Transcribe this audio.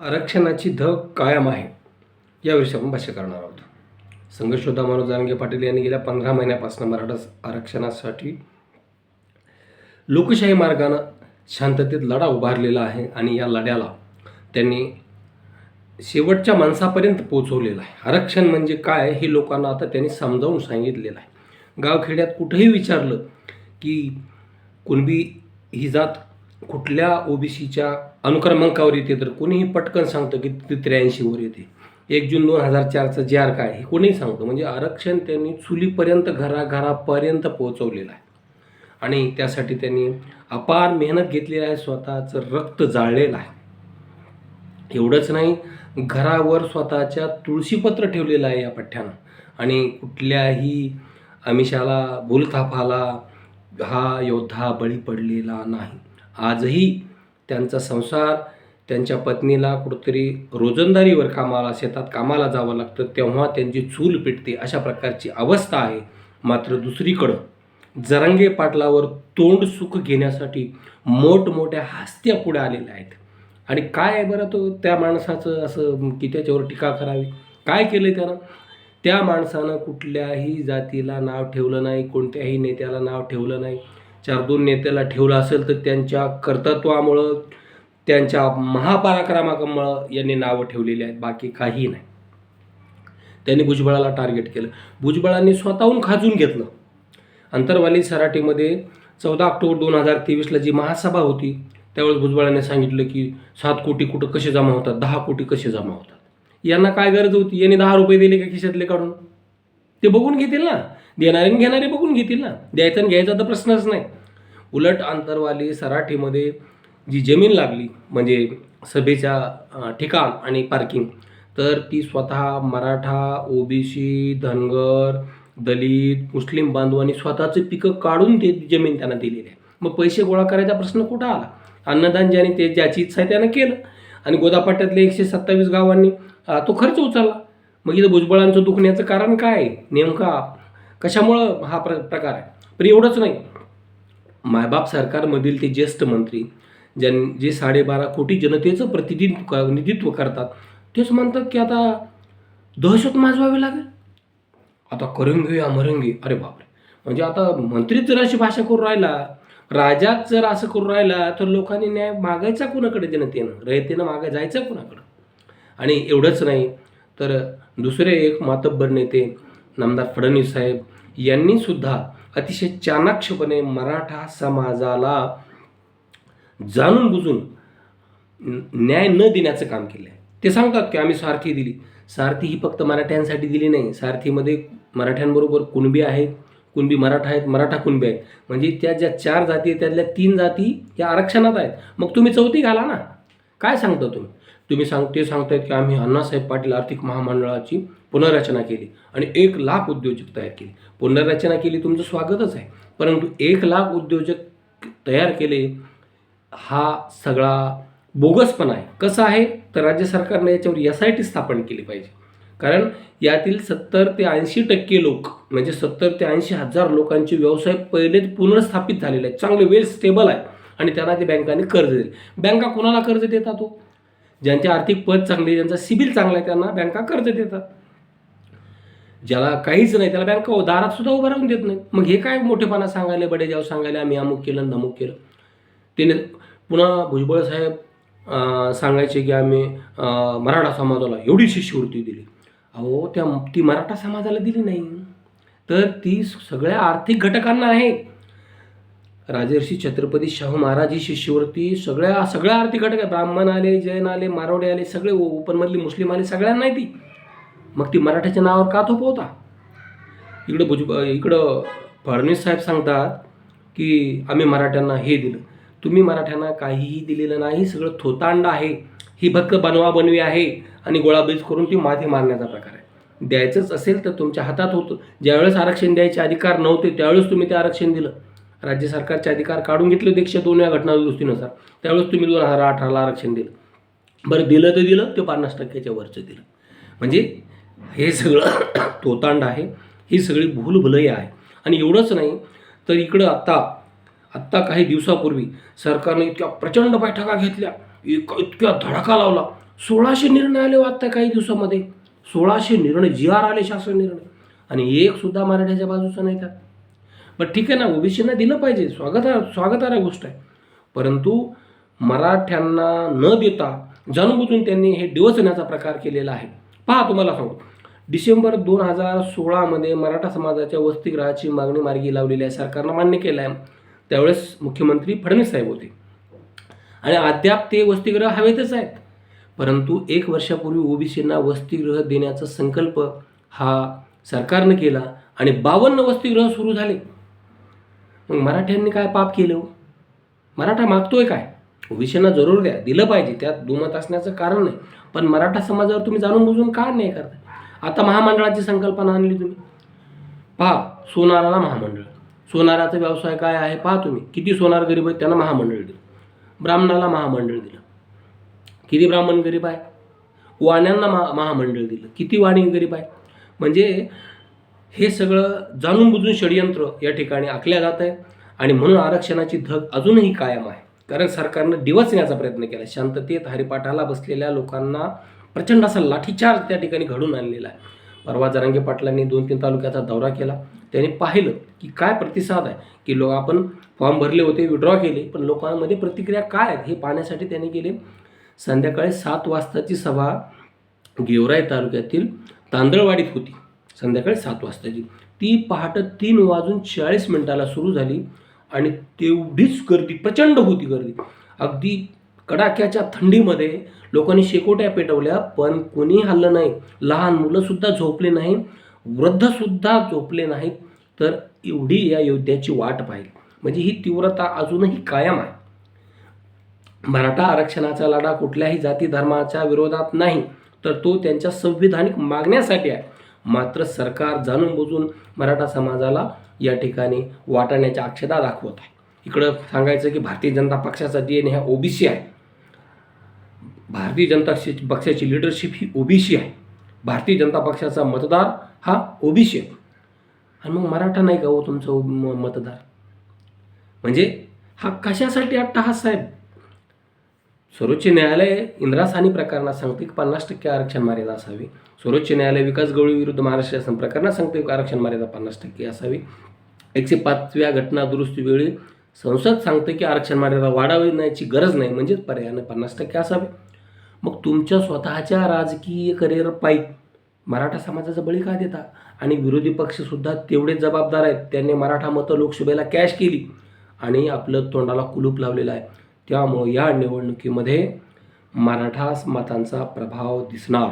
आरक्षणाची धग कायम आहे. याविषयी आपण भाष्य करणार आहोत. संघर्षोद्धा मनोज जानगे पाटील यांनी गेल्या पंधरा महिन्यापासून मराठा आरक्षणासाठी लोकशाही मार्गानं शांततेत लढा उभारलेला आहे आणि या लढ्याला त्यांनी शेवटच्या माणसापर्यंत पोचवलेलं आहे. आरक्षण म्हणजे काय हे लोकांना आता त्यांनी समजावून सांगितलेलं आहे. गावखेड्यात कुठेही विचारलं की कुणबी ही जात कुठल्या ओबीसीच्या अनुक्रमांकावर येते तर कोणीही पटकन सांगतं की ती त्र्याऐंशीवर येते. एक जून दोन हजार चारचं जे आर काय हे कोणीही सांगतो. म्हणजे आरक्षण त्यांनी चुलीपर्यंत घराघरापर्यंत पोहोचवलेलं आहे. आणि त्यासाठी त्यांनी अपार मेहनत घेतलेली आहे स्वतःचं रक्त जाळलेलं आहे. एवढंच नाही घरावर स्वतःच्या तुळशीपत्र ठेवलेलं आहे या पठ्ठ्यानं. आणि कुठल्याही अमिषाला भूलथापाला हा योद्धा बळी पडलेला नाही. आजही त्यांचा संसार त्यांच्या पत्नीला कुठंतरी रोजंदारीवर कामाला शेतात कामाला जावं लागतं तेव्हा त्यांची चूल पेटते अशा प्रकारची अवस्था आहे. मात्र दुसरीकडं जरंगे पाटलावर तोंड सुख घेण्यासाठी मोठमोठ्या हस्त्या पुढे आलेल्या आहेत. आणि काय आहे बरं तो त्या माणसाचं असं की त्याच्यावर टीका करावी? काय केलं त्यानं? त्या माणसानं कुठल्याही जातीला नाव ठेवलं नाही कोणत्याही नेत्याला नाव ठेवलं नाही. चार दोन नेत्याला ठेवलं असेल तर त्यांच्या कर्तृत्वामुळं त्यांच्या महापराक्रमामुळं यांनी नावं ठेवलेली आहेत बाकी काही नाही. त्यांनी भुजबळाला टार्गेट केलं. भुजबळांनी स्वतःहून खाजून घेतलं. अंतरवाली सराटीमध्ये चौदा ऑक्टोबर दोन हजार तेवीसला जी महासभा होती त्यावेळेस भुजबळांनी सांगितलं की सात कोटी कुठं कसे जमा होतात दहा कोटी कसे जमा होतात. यांना काय गरज होती? यांनी दहा रुपये दिले का खिशातले काढून? ते बघून घेतील ना. देणारे घेणारे बघून घेतील ना. द्यायचा आणि घ्यायचा तर प्रश्नच नाही. उलट अंतरवाली सराठीमध्ये जी जमीन लागली म्हणजे सभेच्या ठिकाण आणि पार्किंग तर ती स्वतः मराठा ओबीसी धनगर दलित मुस्लिम बांधवांनी स्वतःचे पिकं काढून ते जमीन त्यांना दिलेली आहे. मग पैसे गोळा करायचा प्रश्न कुठं आला? अन्नदान ज्याने ते ज्याची इच्छा आहे त्यानं केलं. आणि गोदापाट्यातल्या एकशे सत्तावीस गावांनी तो खर्च उचलला. मग इथं भुजबळांचं दुखण्याचं कारण काय? नेमका कशामुळं हा प्र प्रकार आहे? पण एवढंच नाही. मायबाप सरकारमधील ते ज्येष्ठ मंत्री ज्यां जे साडेबारा कोटी जनतेचं प्रतिनिधित्व प्रतिनिधित्व करतात तेच म्हणतात की आता दहशत माजवावी लागेल. आता करेंगे या मरेंगे अरे बापरे. म्हणजे आता मंत्रीच जर अशी भाषा करून राहिला राजाच जर असं करून राहिला तर लोकांनी न्याय मागायचा कुणाकडे जनतेनं? रयतेनं मागा जायचं कुणाकडं? आणि एवढंच नाही तर दुसरे एक मातब्बर नेते नामदार फडणवीस साहेब यांनी सुद्धा अतिशय चाणाक्षपणे मराठा समाजाला जाणून बुजून न्याय न देण्याचं काम केलं आहे ते सांगतात की आम्ही सारथी दिली. सारथी ही फक्त मराठ्यांसाठी दिली नाही. सारथीमध्ये मराठ्यांबरोबर कुणबी आहेत कुणबी मराठा आहेत मराठा कुणबी आहेत. म्हणजे त्या ज्या चार जाती आहेत त्यातल्या तीन जाती या आरक्षणात आहेत. मग तुम्ही चौथी घाला ना. काय सांगता तुम्ही? तुम्ही सांग ते सांगतायत की आम्ही अण्णासाहेब पाटील आर्थिक महामंडळाची पुनर्रचना केली आणि एक लाख उद्योजक तयार केले. पुनर्रचना केली तुमचं स्वागतच आहे. परंतु एक लाख उद्योजक तयार केले हा सगळा बोगसपणा आहे. कसं आहे? तर राज्य सरकारने याच्यावर एस आय टी स्थापन केली पाहिजे. कारण यातील सत्तर ते ऐंशी टक्के लोक म्हणजे सत्तर ते ऐंशी हजार लोकांचे व्यवसाय पहिलेच पुनर्स्थापित झालेले आहेत. चांगले वेल स्टेबल आहे. आणि त्यांना ते बँकांनी कर्ज दिले. बँका कुणाला कर्ज देतात तो ज्यांचे आर्थिक पद चांगले ज्यांचा सिबिल चांगला आहे त्यांना बँका कर्ज देतात? ज्याला काहीच नाही त्याला बँका दारात सुद्धा उभं राहून देत नाही. मग हे काय मोठेपणा सांगायला बडेजाव सांगायला आम्ही अमुक केलं नमुक अमुक केलं? त्याने पुन्हा भुजबळ साहेब सांगायचे की आम्ही मराठा समाजाला एवढी शिष्यवृत्ती दिली. अहो त्या ती मराठा समाजाला दिली नाही. तर ती सगळ्या आर्थिक घटकांना आहे राजर्षी छत्रपती शाहू महाराज ही शिष्यवृत्ती सगळ्या सगळ्या आर्थिक घटक आहे. ब्राह्मण आले जैन आले मारवडे आले सगळे ओपनमधले मुस्लिम आले सगळ्यांना ती मग ती मराठ्याच्या नावावर का थोपवता? इकडं भुज इकडं फडणवीस साहेब सांगतात की आम्ही मराठ्यांना हे दिलं. तुम्ही मराठ्यांना काहीही दिलेलं नाही सगळं थोतांड आहे. ही भक्क बनवा बनवी आहे आणि गोळाबीज करून ती माथे मारण्याचा प्रकार आहे. द्यायचंच असेल तर तुमच्या हातात होतं. ज्यावेळेस आरक्षण द्यायचे अधिकार नव्हते त्यावेळेस तुम्ही ते आरक्षण दिलं. राज्य सरकारचे अधिकार काढून घेतले होते एकशे दोन या घटना दुरुस्तीनुसार. त्यावेळेस तुम्ही दोन हजार अठराला आरक्षण दिलं. बरं दिलं तर दिलं ते पन्नास टक्क्याच्या वरचं दिलं. म्हणजे हे सगळं तोतांड आहे. ही सगळी भूलभुलई आहे. आणि एवढंच नाही तर इकडं आत्ता आत्ता काही दिवसापूर्वी सरकारने इतक्या प्रचंड बैठका घेतल्या. इतका इतक्या धडाका लावला. सोळाशे निर्णय आले हो आत्ता काही दिवसामध्ये. सोळाशे निर्णय जी आर आले शासन निर्णय. आणि एकसुद्धा मराठ्याच्या बाजूचा नाही त्यात. बरं ठीक आहे ना ओबीसींना दिलं पाहिजे. स्वागता स्वागतार्ह गोष्ट आहे. परंतु मराठ्यांना न देता जाणूनबुजून त्यांनी हे डिवचण्याचा प्रकार केलेला आहे. पहा तुम्हाला सांगू. डिसेंबर दोन हजार सोळामध्ये मराठा समाजाच्या वसतिगृहाची मागणी मार्गी लावलेली आहे सरकारनं मान्य केलं आहे त्यावेळेस मुख्यमंत्री फडणवीस साहेब होते. आणि अद्याप ते वसतिगृह हवेतच आहेत. परंतु एक वर्षापूर्वी ओबीसींना वसतिगृह देण्याचा संकल्प हा सरकारनं केला आणि बावन्न वसतिगृह सुरू झाले. मग मराठ्यांनी काय पाप केलं हो? मराठा मागतोय काय? ओबीसींना जरूर द्या दिलं पाहिजे त्यात दुमत असण्याचं कारण नाही. पण मराठा समाजावर तुम्ही जाणून बुजून का नाही करता आता महामंडळाची संकल्पना आणली तुम्ही. पहा सोनाराला महामंडळ. सोनाराचा व्यवसाय काय आहे पहा तुम्ही. किती सोनार गरीब आहेत त्यांना महामंडळ दिलं. ब्राह्मणाला महामंडळ दिलं. किती ब्राह्मण गरीब आहे? वाण्यांना महा महामंडळ दिलं. किती वाणी गरीब आहे? म्हणजे हे सगळं जाणून बुजून षडयंत्र या ठिकाणी आखल्या जात आहे. आणि म्हणून आरक्षणाची धग अजूनही कायम आहे. कारण सरकारनं डिवचण्याचा प्रयत्न केला. शांततेत हरिपाठाला बसलेल्या लोकांना प्रचंड असा लाठीचार्ज त्या ठिकाणी घडून आणलेला आहे. परवा जरांगे पाटलांनी दोन तीन तालुक्याचा दौरा केला. त्यांनी पाहिलं की काय प्रतिसाद आहे. की लोक आपण फॉर्म भरले होते विड्रॉ केले पण लोकांमध्ये प्रतिक्रिया काय आहेत हे पाहण्यासाठी त्यांनी गेले संध्याकाळी सात वाजताची सभा गेवराई तालुक्यातील तांदळवाडीत होती. संध्याकाळी सात वाजताची ती पहाटे तीन वाजून चाळीस मिनिटाला सुरू झाली आणि तेवढीच गर्दी प्रचंड होती गर्दी. अगदी कडाक्याच्या थंडीमध्ये लोकांनी शेकोट्या पेटवल्या पण कोणी हल्लं नाही. लहान मुलंसुद्धा झोपले नाही वृद्धसुद्धा झोपले नाहीत. तर एवढी या योद्ध्याची वाट पाहिली. म्हणजे ही तीव्रता अजूनही कायम आहे. मराठा आरक्षणाचा लढा कुठल्याही जाती धर्माच्या विरोधात नाही तर तो त्यांच्या संविधानिक मागण्यासाठी आहे. मात्र सरकार जाणून बुजून मराठा समाजाला या ठिकाणी वाटण्याच्या अक्षता दाखवत आहे. इकडं सांगायचं की भारतीय जनता पक्षाचा डी एन हा ओबीसी आहे. भारतीय जनता पक्षाची- पक्षाची लिडरशिप ही ओबीसी आहे. भारतीय जनता पक्षाचा मतदार हा ओबीसी आहे. आणि मग मराठा नाही का हो तुमचा ओ- म- मतदार? म्हणजे हा कशासाठी अट्टहास साहेब सर्वोच्च न्यायालय इंदिरा सानी प्रकरणात सांगते की पन्नास टक्के आरक्षण मर्यादा असावी. सर्वोच्च न्यायालय विकास गवळी विरुद्ध महाराष्ट्र शासन प्रकरणात सांगते की आरक्षण मर्यादा पन्नास टक्के असावी. एकशे पाचव्या घटना दुरुस्तीवेळी संसद सांगते की आरक्षण मर्यादा वाढवण्याची गरज नाही म्हणजेच पर्यायाने पन्नास टक्के असावे. मग तुमच्या स्वतःच्या राजकीय करिअर पायी मराठा समाजाचा बळी का देता? आणि विरोधी पक्षसुद्धा तेवढेच जबाबदार आहेत त्यांनी मराठा मतं लोकसभेला कॅश केली आणि आपलं तोंडाला कुलूप लावलेलं आहे. त्यामुळं या निवडणुकीमध्ये मराठा मतांचा प्रभाव दिसणार.